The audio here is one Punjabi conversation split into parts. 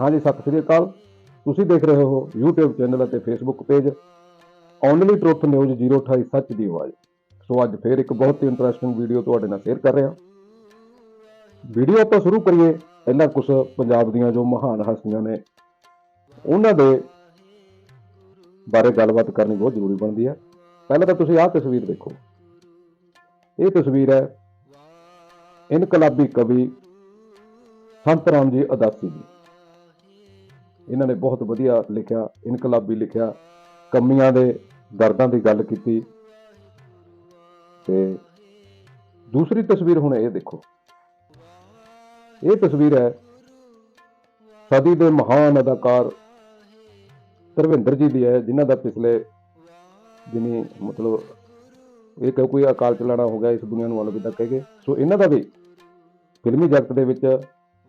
ਹਾਂਜੀ, ਸਤਿ ਸ੍ਰੀ ਅਕਾਲ। ਤੁਸੀਂ ਦੇਖ ਰਹੇ ਹੋ YouTube ਚੈਨਲ ਅਤੇ Facebook page Only Truth News 028 ਸੱਚ ਦੀ ਆਵਾਜ਼। ਸੋ ਅੱਜ ਫੇਰ ਇੱਕ ਬਹੁਤ ਹੀ ਇੰਟਰਸਟਿੰਗ ਵੀਡੀਓ ਤੁਹਾਡੇ ਨਾਲ ਸ਼ੇਅਰ ਕਰ ਰਿਹਾ। ਵੀਡੀਓ ਆਪਾਂ ਸ਼ੁਰੂ ਕਰੀਏ ਪਹਿਲਾਂ ਕੁਝ ਪੰਜਾਬ ਦੀਆਂ ਜੋ ਮਹਾਨ ਹਸਤੀਆਂ ਨੇ। ਉਹਨਾਂ ਦੇ ਬਾਰੇ ਗੱਲਬਾਤ ਕਰਨੀ ਬਹੁਤ ਜ਼ਰੂਰੀ ਬਣਦੀ ਹੈ। ਪਹਿਲਾਂ ਤਾਂ ਤੁਸੀਂ ਆਹ ਤਸਵੀਰ ਦੇਖੋ। ਇਹ ਤਸਵੀਰ ਹੈ ਇਨਕਲਾਬੀ ਕਵੀ ਸੰਤ ਰਾਮ ਜੀ ਅਦਾਸੀ ਜੀ ਇਹਨਾਂ ਨੇ ਬਹੁਤ ਵਧੀਆ ਲਿਖਿਆ, ਇਨਕਲਾਬੀ ਲਿਖਿਆ, ਕਮੀਆਂ ਦੇ ਦਰਦਾਂ ਦੀ ਗੱਲ ਕੀਤੀ। ਤੇ ਦੂਸਰੀ ਤਸਵੀਰ ਹੁਣ ਇਹ ਦੇਖੋ। ਇਹ ਤਸਵੀਰ ਹੈ ਸਦੀ ਦੇ ਮਹਾਨ ਅਦਾਕਾਰ ਧਰਮਿੰਦਰ ਜੀ ਦੀ ਹੈ, ਜਿਨ੍ਹਾਂ ਦਾ ਪਿਛਲੇ ਦਿਨੀ ਮਤਲਬ ਇਹ ਕਿ ਕੋਈ ਅਕਾਲ ਚਲਾਣਾ ਹੋ ਗਿਆ ਇਸ ਦੁਨੀਆ ਨੂੰ ਅਲਵਿਦਾ ਕਹਿ ਗਏ ਸੋ ਇਹਨਾਂ ਦਾ ਵੀ ਫਿਲਮੀ ਜਗਤ ਦੇ ਵਿੱਚ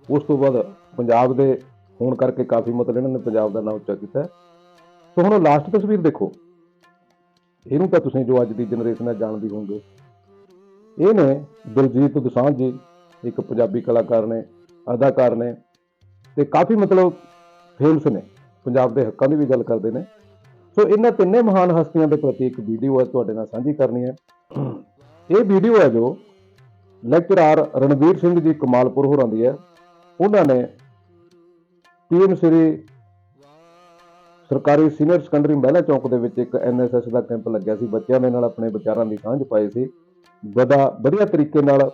ਉਸ ਤੋਂ ਬਾਅਦ ਪੰਜਾਬ ਦੇ ਹੋਣ ਕਰਕੇ ਕਾਫੀ ਮਤਲਬ ਇਹਨਾਂ ਨੇ ਪੰਜਾਬ ਦਾ ਨਾਮ ਉੱਚਾ ਕੀਤਾ ਸੋ ਹੁਣ ਲਾਸਟ ਤਸਵੀਰ ਦੇਖੋ। ਇਹਨੂੰ ਤਾਂ ਤੁਸੀਂ ਜੋ ਅੱਜ ਦੀ ਜਨਰੇਸ਼ਨ ਹੈ ਜਾਣਦੀ ਹੋਵੋਗੇ। ਇਹ ਨੇ ਦਿਲਜੀਤ ਦੁਸਾਂਝ ਜੀ, ਇੱਕ ਪੰਜਾਬੀ ਕਲਾਕਾਰ ਨੇ, ਅਦਾਕਾਰ ਨੇ ਤੇ ਕਾਫੀ ਮਤਲਬ ਫੇਮਸ ਨੇ। ਪੰਜਾਬ ਦੇ ਹੱਕਾਂ ਦੀ ਵੀ ਗੱਲ ਕਰਦੇ ਨੇ। ਸੋ ਇਹਨਾਂ ਤਿੰਨੇ ਮਹਾਨ ਹਸਤੀਆਂ ਦੇ ਪ੍ਰਤੀ ਇੱਕ ਵੀਡੀਓ ਹੈ ਤੁਹਾਡੇ ਨਾਲ ਸਾਂਝੀ ਕਰਨੀ ਹੈ। ਇਹ ਵੀਡੀਓ ਹੈ ਜੋ ਲੈਕਚਰਾਰ ਰਣਵੀਰ ਸਿੰਘ ਜੀ ਕਮਾਲਪੁਰ ਹੋਰਾਂ ਦੀ ਹੈ। ਉਹਨਾਂ ਨੇ ਪੀਐਮ ਸ੍ਰੀ ਸਰਕਾਰੀ ਸੀਨੀਅਰ ਸੈਕੰਡਰੀ ਮਹਿਲਾ ਚੌਕ ਦੇ ਵਿੱਚ ਇੱਕ ਐਨਐਸਐਸ ਦਾ ਕੈਂਪ ਲੱਗਿਆ ਸੀ। ਬੱਚਿਆਂ ਦੇ ਨਾਲ ਆਪਣੇ ਵਿਚਾਰਾਂ ਦੀ ਸਾਂਝ ਪਾਈ ਸੀ। ਬੜਾ, ਵਧੀਆ ਤਰੀਕੇ ਨਾਲ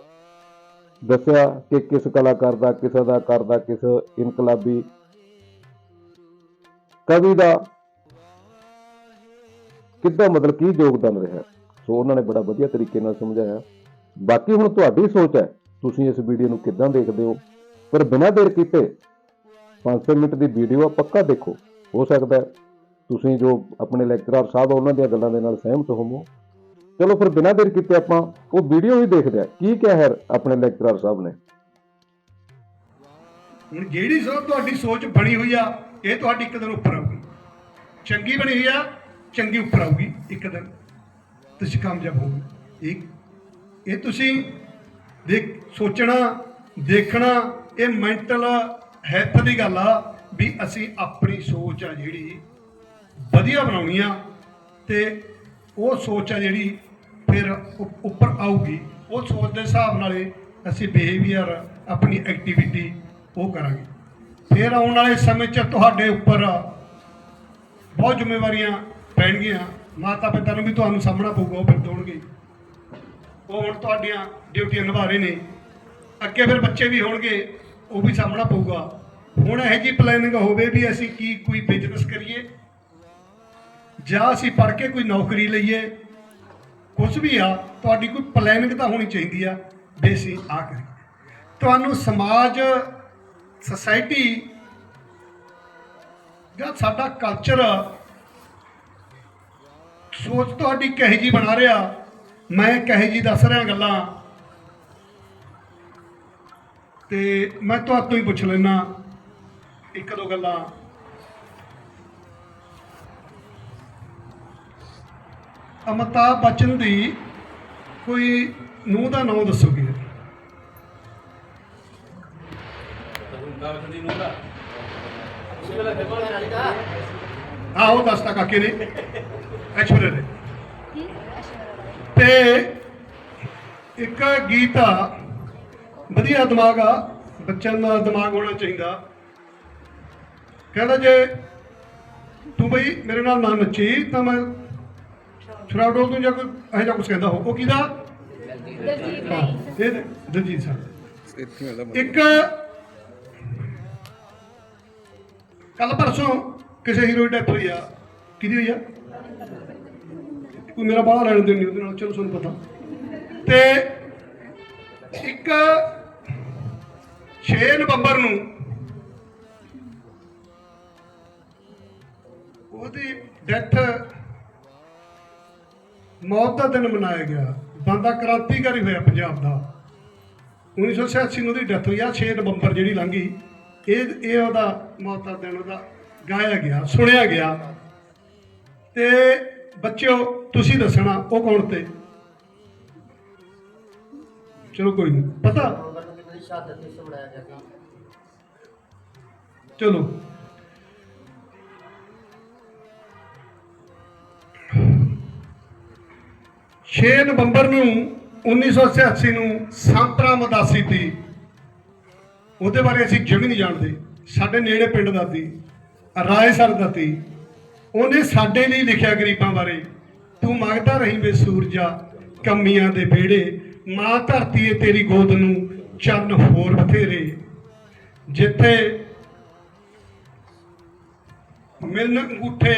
ਦੱਸਿਆ ਕਿ ਕਿਸ ਕਲਾਕਾਰ ਦਾ, ਕਿਸ ਅਦਾਕਾਰ ਦਾ, ਕਿਸ ਇਨਕਲਾਬੀ ਕਵੀ ਦਾ ਕਿੱਦਾਂ ਮਤਲਬ ਕੀ ਯੋਗਦਾਨ ਰਿਹਾ। ਸੋ ਉਹਨਾਂ ਨੇ ਬੜਾ ਵਧੀਆ ਤਰੀਕੇ ਨਾਲ ਸਮਝਾਇਆ। ਬਾਕੀ ਹੁਣ ਤੁਹਾਡੀ ਸੋਚ ਹੈ। ਤੁਸੀਂ ਇਸ ਵੀਡੀਓ ਨੂੰ ਕਿੱਦਾਂ ਦੇਖਦੇ ਹੋ? ਪਰ ਬਿਨਾਂ ਦੇਰ ਕੀਤੇ 500 ਮਿੰਟ ਦੀ ਵੀਡੀਓ ਆ, ਪੱਕਾ ਦੇਖੋ। ਹੋ ਸਕਦਾ ਤੁਸੀਂ ਜੋ ਆਪਣੇ ਲੈਕਚਰਰ ਸਾਹਿਬ ਉਹਨਾਂ ਦੀਆਂ ਗੱਲਾਂ ਦੇ ਨਾਲ ਸਹਿਮਤ ਹੋਵੋ। ਚਲੋ ਫਿਰ ਬਿਨਾਂ ਦੇਰ ਕੀਤੇ ਆਪਾਂ ਉਹ ਵੀਡੀਓ ਹੀ ਦੇਖਦੇ ਆ। ਕੀ ਕਿਹਾ ਹੈ ਆਪਣੇ ਲੈਕਚਰਰ ਸਾਹਿਬ ਨੇ? ਹੁਣ ਜਿਹੜੀ ਸੋ ਤੁਹਾਡੀ ਸੋਚ ਬਣੀ ਹੋਈ ਆ, ਇਹ ਤੁਹਾਡੀ ਇੱਕ ਦਿਨ ਉੱਪਰ ਆਊਗੀ। ਚੰਗੀ ਬਣੀ ਹੋਈ ਆ, ਚੰਗੀ ਉੱਪਰ ਆਊਗੀ, ਇੱਕ ਦਿਨ। ਤੁਸੀਂ ਕਾਮਯਾਬ ਹੋਵੋਗੇ ਇਹ ਇਹ ਤੁਸੀਂ ਦੇਖ, ਸੋਚਣਾ, ਦੇਖਣਾ, ਇਹ ਮੈਂਟਲ ਹੈਲਥ ਦੀ ਗੱਲ ਆ ਵੀ ਅਸੀਂ ਆਪਣੀ ਸੋਚ ਆ ਜਿਹੜੀ ਵਧੀਆ ਬਣਾਉਣੀ ਆ ਤੇ ਉਹ ਸੋਚ ਆ ਜਿਹੜੀ ਫਿਰ ਉੱਪਰ ਆਊਗੀ। ਉਹ ਸੋਚ ਦੇ ਹਿਸਾਬ ਨਾਲ ਅਸੀਂ ਬਿਹੇਵੀਅਰ ਆਪਣੀ ਐਕਟੀਵਿਟੀ ਉਹ ਕਰਾਂਗੇ। ਫਿਰ ਆਉਣ ਵਾਲੇ ਸਮੇਂ 'ਚ ਤੁਹਾਡੇ ਉੱਪਰ ਬਹੁਤ ਜ਼ਿੰਮੇਵਾਰੀਆਂ ਪੈਣਗੀਆਂ। ਮਾਤਾ ਪਿਤਾ ਨੂੰ ਵੀ ਤੁਹਾਨੂੰ ਸਾਹਮਣਾ ਪਊਗਾ, ਉਹ ਫਿਰ ਦੋਣਗੇ। ਉਹ ਹੁਣ ਤੁਹਾਡੀਆਂ ਡਿਊਟੀਆਂ ਨਿਭਾ ਰਹੇ ਨੇ। ਅੱਗੇ ਫਿਰ ਬੱਚੇ ਵੀ ਹੋਣਗੇ। ਉਹ ਵੀ ਸਾਹਮਣਾ ਪਊਗਾ। ਹੁਣ ਇਹ ਜੀ ਪਲੈਨਿੰਗ ਹੋਵੇ ਵੀ ਅਸੀਂ ਕੀ ਕੋਈ ਬਿਜ਼ਨਸ ਕਰੀਏ, ਜਾਂ ਅਸੀਂ ਪੜ੍ਹ ਕੇ ਕੋਈ ਨੌਕਰੀ ਲਈਏ ਕੁਝ ਵੀ ਆ, ਤੁਹਾਡੀ ਕੋਈ ਪਲੈਨਿੰਗ ਤਾਂ ਹੋਣੀ ਚਾਹੀਦੀ ਆ, ਵੀ ਅਸੀਂ ਆ ਕਰੀਏ। ਤੁਹਾਨੂੰ ਸਮਾਜ ਸੋਸਾਇਟੀ ਜਾਂ ਸਾਡਾ ਕਲਚਰ ਸੋਚ ਤੁਹਾਡੀ ਕਹੇ ਜੀ ਬਣਾ ਰਿਹਾ, ਮੈਂ ਕਹੇ ਜੀ ਦੱਸ ਰਿਹਾ ਗੱਲਾਂ। ਤੇ ਮੈਂ ਤੁਹਾਤੋਂ ਹੀ ਪੁੱਛ ਲੈਣਾ ਇੱਕ ਦੋ ਗੱਲਾਂ। ਅਮਿਤਾਭ ਬੱਚਨ ਦੀ ਕੋਈ ਨੂੰਹ ਦਾ ਨਾਮ ਦੱਸੋਗੇ? ਆਹੋ ਦੱਸਤਾ ਕਾਕੇ ਨੇ। ਐਸ਼ਵਰਯ ਨੇ। ਤੇ ਇੱਕ ਗੀਤ ਵਧੀਆ ਦਿਮਾਗ ਆ, ਬੱਚਿਆਂ ਦਾ ਦਿਮਾਗ ਹੋਣਾ ਚਾਹੀਦਾ। ਕਹਿੰਦਾ ਜੇ ਤੂੰ ਬਈ ਮੇਰੇ ਨਾਲ ਨਾ ਨੱਚੀ, ਤਾਂ ਮੈਂ ਸ਼ਰਾਬ ਡੋਲ ਦੂੰ ਜਾਂ ਕੋਈ ਇਹੋ ਜਿਹਾ ਕੁਝ ਕਹਿੰਦਾ ਹੋ। ਉਹ ਕਿਹਦਾ? ਇਹ ਦਲਜੀਤ ਸਾਹਿਬ ਇੱਕ ਕੱਲ ਪਰਸੋਂ ਕਿਸੇ ਹੀਰੋ ਦੀ ਡੈਥ ਹੋਈ ਆ। ਕਿਹਦੀ ਹੋਈ ਆ? ਕੋਈ ਮੇਰਾ ਬਾਹਰ ਲੈਣ ਦੇਣ ਨਹੀਂ ਉਹਦੇ ਨਾਲ, ਚਲੋ ਤੁਹਾਨੂੰ ਪਤਾ। ਤੇ ਇੱਕ 6 ਨਵੰਬਰ ਨੂੰ ਉਹਦੀ ਡੈਥ ਮੌਤ ਦਾ ਦਿਨ ਮਨਾਇਆ ਗਿਆ। ਬੰਦਾ ਕ੍ਰਾਂਤੀਕਾਰੀ ਹੋਇਆ ਪੰਜਾਬ ਦਾ। 1986 ਨੂੰ ਉਹਦੀ ਡੈਥ ਹੋਈ ਆ 6 ਨਵੰਬਰ ਜਿਹੜੀ ਲੰਘੀ, ਇਹ ਇਹ ਉਹਦਾ ਮੌਤ ਦਾ ਦਿਨ ਉਹਦਾ ਗਾਇਆ ਗਿਆ, ਸੁਣਿਆ ਗਿਆ। ਤੇ ਬੱਚਿਓ, ਤੁਸੀਂ ਦੱਸਣਾ ਉਹ ਕੌਣ ਤੇ? ਚਲੋ ਕੋਈ ਨਹੀਂ ਪਤਾ? ਸ਼ਹਾਦਤ ਦਿਵਸ ਮਨਾਇਆ ਗਿਆ ਚਲੋ। ਛੇ ਨਵੰਬਰ ਨੂੰ 1986 ਨੂੰ ਸੰਤਰਾ ਮਦਾਸੀ ਤੀ ਉਹਦੇ ਬਾਰੇ ਅਸੀਂ ਜਿਵੇਂ ਨਹੀਂ ਜਾਣਦੇ। ਸਾਡੇ ਨੇੜੇ ਪਿੰਡ ਦਾ ਸੀ ਰਾਏ ਸਰ ਦਾ ਤੀ ਉਹਨੇ ਸਾਡੇ ਲਈ ਲਿਖਿਆ ਗਰੀਬਾਂ ਬਾਰੇ, ਤੂੰ ਮੰਗਦਾ ਰਹੀ ਵੇ ਸੂਰਜਾ, ਕਮੀਆਂ ਦੇ ਵਿਹੜੇ, ਮਾਂ ਧਰਤੀ ਏ ਤੇਰੀ ਗੋਦ ਨੂੰ ਚੰਨ ਹੋਰ ਬਥੇਰੇ, ਜਿੱਥੇ ਮਿਲਣ ਅੰਗੂਠੇ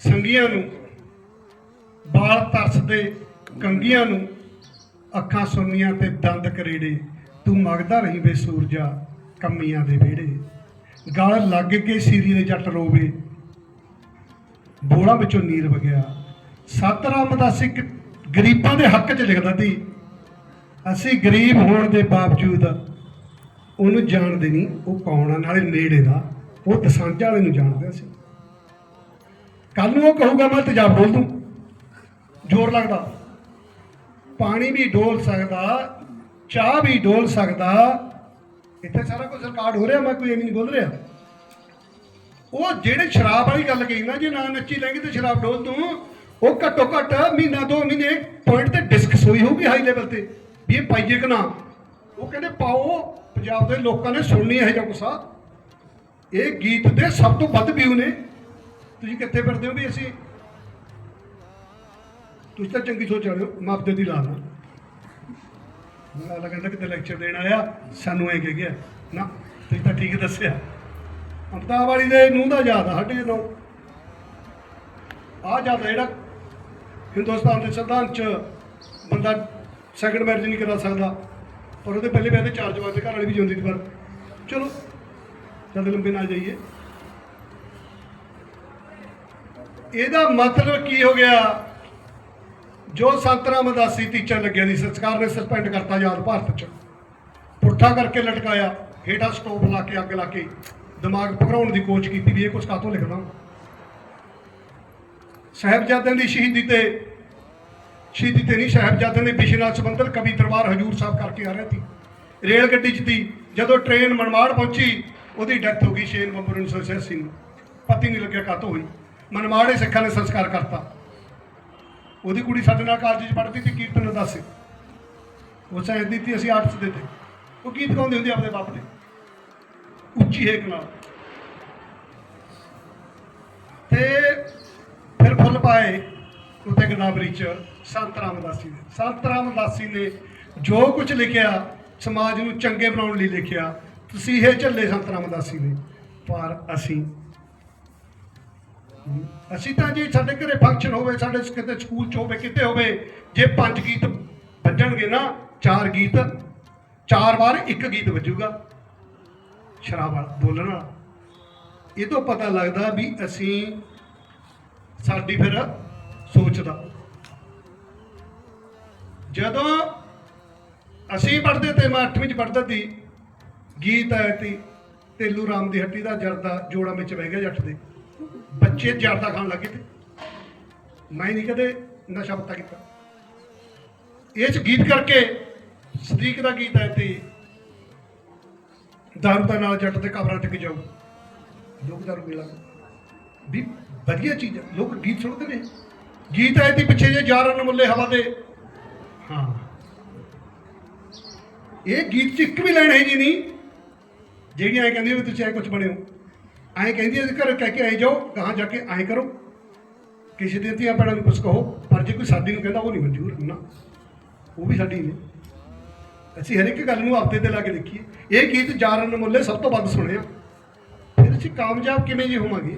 ਸੰਗੀਆਂ ਨੂੰ ਬਾਲ ਤਰਸਦੇ ਕੰਗੀਆਂ ਨੂੰ, ਅੱਖਾਂ ਸੁੰਨੀਆਂ ਤੇ ਦੰਦ ਕਰੇੜੇ, ਤੂੰ ਮੰਗਦਾ ਰਹੀਂ ਵੇ ਸੂਰਜਾ ਕੰਮੀਆਂ ਦੇ ਵਿਹੜੇ। ਗਲ ਲੱਗ ਕੇ ਸੀਰੀ ਦੇ ਜੱਟ ਰੋਵੇ ਬੋੜਾ ਵਿੱਚੋਂ ਨੀਰ ਵਗਿਆ। ਸਤਰਾਮ ਦਾ ਸਿੱਖ ਗਰੀਬਾਂ ਦੇ ਹੱਕ 'ਚ ਲਿਖਦਾ ਸੀ। ਅਸੀਂ ਗਰੀਬ ਹੋਣ ਦੇ ਬਾਵਜੂਦ ਉਹਨੂੰ ਜਾਣਦੇ ਨਹੀਂ, ਉਹ ਕੌਣ ਆ ਨਾਲੇ ਨੇੜੇ ਦਾ, ਉਹ ਦਸਾਂਝਾ ਵਾਲੇ ਨੂੰ ਜਾਣਦੇ ਸੀ ਕੱਲ ਨੂੰ ਉਹ ਕਹੂਗਾ, ਮੈਂ ਤੇਜ਼ਾਬ ਡੋਲ ਦੂੰ। ਜ਼ੋਰ ਲੱਗਦਾ। ਪਾਣੀ ਵੀ ਡੋਲ ਸਕਦਾ, ਚਾਹ ਵੀ ਡੋਲ ਸਕਦਾ। ਇੱਥੇ ਸਾਰਾ ਕੁਝ ਰਿਕਾਰਡ ਹੋ ਰਿਹਾ, ਮੈਂ ਕੋਈ ਐਵੇਂ ਨਹੀਂ ਬੋਲ ਰਿਹਾ। ਉਹ ਜਿਹੜੇ ਸ਼ਰਾਬ ਵਾਲੀ ਗੱਲ ਕਹੀ ਨਾ, ਜੇ ਨਾ ਨੱਚੀ ਲੈਂਗੇ ਤੇ ਸ਼ਰਾਬ ਡੋਲ ਤੂੰ ਉਹ ਘੱਟੋ ਘੱਟ ਮਹੀਨਾ, ਦੋ ਮਹੀਨੇ ਪੁਆਇੰਟ ਤੇ ਡਿਸਕਸ ਹੋਈ ਹੋਊਗੀ ਹਾਈ ਲੈਵਲ ਤੇ। ਵੀ ਇਹ ਪਾਈਏ ਕਿ ਨਾ? ਉਹ ਕਹਿੰਦੇ ਪਾਓ, ਪੰਜਾਬ ਦੇ ਲੋਕਾਂ ਨੇ ਸੁਣਨੀ ਇਹ ਜਿਹਾ ਗੁੱਸਾ। ਇਹ ਗੀਤ ਦੇ ਸਭ ਤੋਂ ਵੱਧ ਵਿਊ ਨੇ। ਤੁਸੀਂ ਕਿੱਥੇ ਫਿਰਦੇ ਹੋ ਵੀ ਅਸੀਂ? ਤੁਸੀਂ ਤਾਂ ਚੰਗੀ ਸੋਚ ਰਹੇ ਹੋ ਮਾਪਦੇ ਦੀ ਲਾਲ ਮੈਂ ਕਹਿੰਦਾ ਕਿਤੇ ਲੈਕਚਰ ਦੇਣ ਆਇਆ, ਸਾਨੂੰ ਐ ਕਹਿ ਗਿਆ, ਨਾ, ਤੁਸੀਂ ਤਾਂ ਠੀਕ ਦੱਸਿਆ। ਅਮਤਾ ਵਾਲੀ ਦੇ ਨੂੰਹ ਦਾ ਯਾਦ ਆ ਸਾਡੇ ਜਦੋਂ ਆ ਜਾਂਦਾ ਜਿਹੜਾ ਹਿੰਦੁਸਤਾਨ ਦੇ ਸੰਵਿਧਾਨ ਚ ਬੰਦਾ ਸੈਕੰਡ ਮੈਰਿਜ ਨਹੀਂ ਕਰਾ ਸਕਦਾ। ਪਰ ਉਹਦੇ ਪਹਿਲੇ ਵਿਆਹ ਤੇ ਚਾਰ ਜਵਾਨ ਦੇ ਘਰ ਵਾਲੀ ਵੀ ਜਿਉਂਦੀ ਸੀ ਪਰ ਚਲੋ ਜਦ ਲੰਬੇ ਨਾਲ ਜਾਈਏ। ਇਹਦਾ ਮਤਲਬ ਕੀ ਹੋ ਗਿਆ? ਜੋ ਸੰਤਰਾਮ ਉਦਾਸੀ ਟੀਚਰ ਲੱਗਿਆ ਦੀ ਸਰਕਾਰ ਨੇ ਸਸਪੈਂਡ ਕਰਤਾ ਯਾਦ ਭਾਰਤ ਚ। ਪੁੱਠਾ ਕਰਕੇ ਲਟਕਾਇਆ, ਹੇਠਾਂ ਸਟੋਪ ਲਾ ਕੇ, ਅੱਗ ਲਾ ਕੇ, ਦਿਮਾਗ ਭਗਰਾਉਣ ਦੀ ਕੋਸ਼ਿਸ਼ ਕੀਤੀ ਵੀ ਇਹ ਕੁਝ ਕਾਤੋਂ ਲਿਖਦਾ? ਸਾਹਿਬਜ਼ਾਦਿਆਂ ਦੀ ਸ਼ਹੀਦੀ ਤੇ ਸ਼ਹੀਦੀ ਤੇ ਨਹੀਂ, ਸਾਹਿਬਜ਼ਾਦਿਆਂ ਦੇ ਵਿਸ਼ੇ ਨਾਲ ਸੰਬੰਧਿਤ ਕਵੀ ਦਰਬਾਰ ਹਜੂਰ ਸਾਹਿਬ ਕਰਕੇ ਆ ਰਿਹਾ ਸੀ। ਰੇਲ ਗੱਡੀ 'ਚ ਤੀ ਜਦੋਂ ਟ੍ਰੇਨ ਮਨਮਾੜ ਪਹੁੰਚੀ, ਉਹਦੀ ਡੈਥ ਹੋ ਗਈ 6 ਨਵੰਬਰ 1986 ਨੂੰ। ਪਤੀ ਨਹੀਂ ਲੱਗਿਆ ਕਾਤੋਂ ਹੋਈ। ਮਨਮਾੜੇ ਸਿੱਖਾਂ ਨੇ ਸੰਸਕਾਰ ਕਰਤਾ। ਉਹਦੀ ਕੁੜੀ ਸਾਡੇ ਨਾਲ ਕਾਲਜ 'ਚ ਪੜ੍ਹਦੀ ਸੀ, ਕੀਰਤਨ ਉਦਾਸੀ ਉਹ ਸਾਇੰਸ ਦੀ ਸੀ ਅਸੀਂ ਆਰਟਸ ਦੇ ਤੇ। ਉਹ ਗੀਤ ਗਾਉਂਦੀ ਹੁੰਦੀ ਆਪਣੇ ਬਾਪ ਦੇ? ਉੱਚੀ ਹੇਕ ਨਾਲ। ਤੇ ਫਿਰ ਫੁੱਲ ਪਾਏ। ਉੱਤੇ ਗਦਾਵਰੀ ਚ ਸੰਤ ਰਾਮਦਾਸੀ ਨੇ। ਸੰਤ ਰਾਮਦਾਸੀ ਨੇ ਜੋ ਕੁਝ ਲਿਖਿਆ, ਸਮਾਜ ਨੂੰ ਚੰਗੇ ਬਣਾਉਣ ਲਈ ਲਿਖਿਆ, ਤੁਸੀਂ ਇਹ ਝੱਲੇ ਸੰਤ ਰਾਮਦਾਸੀ ਨੇ। ਪਰ ਅਸੀਂ ਅਸੀਂ ਤਾਂ ਜੇ ਸਾਡੇ ਘਰੇ ਫੰਕਸ਼ਨ ਹੋਵੇ, ਸਾਡੇ ਕਿਤੇ ਸਕੂਲ ਚ ਹੋਵੇ, ਕਿਤੇ ਹੋਵੇ, ਜੇ ਪੰਜ ਗੀਤ ਵੱਜਣਗੇ ਨਾ, ਚਾਰ ਗੀਤ, ਚਾਰ ਵਾਰ ਇੱਕ ਗੀਤ ਵੱਜੂਗਾ। ਸ਼ਰਾਬ ਵਾਲਾ, ਬੋਲਣ ਵਾਲਾ। ਇਹ ਤੋਂ ਪਤਾ ਲੱਗਦਾ ਵੀ ਅਸੀਂ ਸਾਡੀ ਫਿਰ ਸੋਚਦਾ। ਜਦੋਂ ਅਸੀਂ ਪੜ੍ਹਦੇ ਤੇ ਮੈਂ 8ਵੀਂ ਚ ਪੜ੍ਹਦਾ ਸੀ, ਗੀਤ ਆਇਆ ਸੀ, ਤੇਲੂ ਰਾਮ ਦੀ ਹੱਟੀ ਦਾ ਜਰਦਾ ਜੋੜਾ ਵਿੱਚ ਬਹਿ ਗਿਆ ਜੱਟ ਦੇ। ਬੱਚੇ ਜਰਦਾ ਖਾਣ ਲੱਗੇ ਤੇ ਮੈਂ ਨਹੀਂ ਕਦੇ ਨਸ਼ਾ ਪਤਾ ਕੀਤਾ। ਇਹ ਚ ਗੀਤ ਕਰਕੇ ਸਦੀਕ ਦਾ ਗੀਤ ਆਇਆ ਤੇ ਦਾਰੂ ਦਾ ਨਾਲ ਜੱਟ ਦੇ ਕਬਰਾਂ ਤੇ ਜਾਊ ਲੋਕ ਦਾਰੂ ਪੀ ਵੀ ਵਧੀਆ ਚੀਜ਼ ਆ। ਲੋਕ ਗੀਤ ਸੁਣਦੇ ਨੇ। ਗੀਤ ਆਏ ਦੀ ਪਿੱਛੇ ਜੇ ਜਾਰਨ ਮੁੱਲੇ ਹਵਾ ਦੇ। ਹਾਂ। ਇਹ ਗੀਤ ਚ ਇੱਕ ਵੀ ਲੈਣ ਹੈ ਜੀ ਨਹੀਂ ਜਿਹੜੀਆਂ ਐ ਕਹਿੰਦੀ ਵੀ ਤੁਸੀਂ ਐ ਕੁਝ ਬਣਿਓ। ਐ ਕਹਿੰਦੀ ਐ ਘਰ ਕਹਿ ਕੇ ਆਏ ਜਾਓ ਕਹਾਂ ਜਾ ਕੇ ਐ ਕਰੋ। ਕਿਸੇ ਦੇ ਧੀਆਂ ਭੈਣਾਂ ਨੂੰ ਕੁਝ ਕਹੋ ਪਰ ਜੇ ਕੋਈ ਸਾਡੀ ਨੂੰ ਕਹਿੰਦਾ ਉਹ ਨਹੀਂ ਮਨਜ਼ੂਰ ਨਾ ਉਹ ਵੀ ਸਾਡੀ ਨੇ ਅਸੀਂ ਹਰ ਇੱਕ ਗੱਲ ਨੂੰ ਹਫ਼ਤੇ ਤੇ ਲਾ ਕੇ ਦੇਖੀਏ। ਇਹ ਗੀਤ ਜਾਰਨ ਮੁੱਲੇ ਸਭ ਤੋਂ ਵੱਧ ਸੁਣਿਆ। ਫਿਰ ਅਸੀਂ ਕਾਮਯਾਬ ਕਿਵੇਂ ਜੀ ਹੋਵਾਂਗੇ?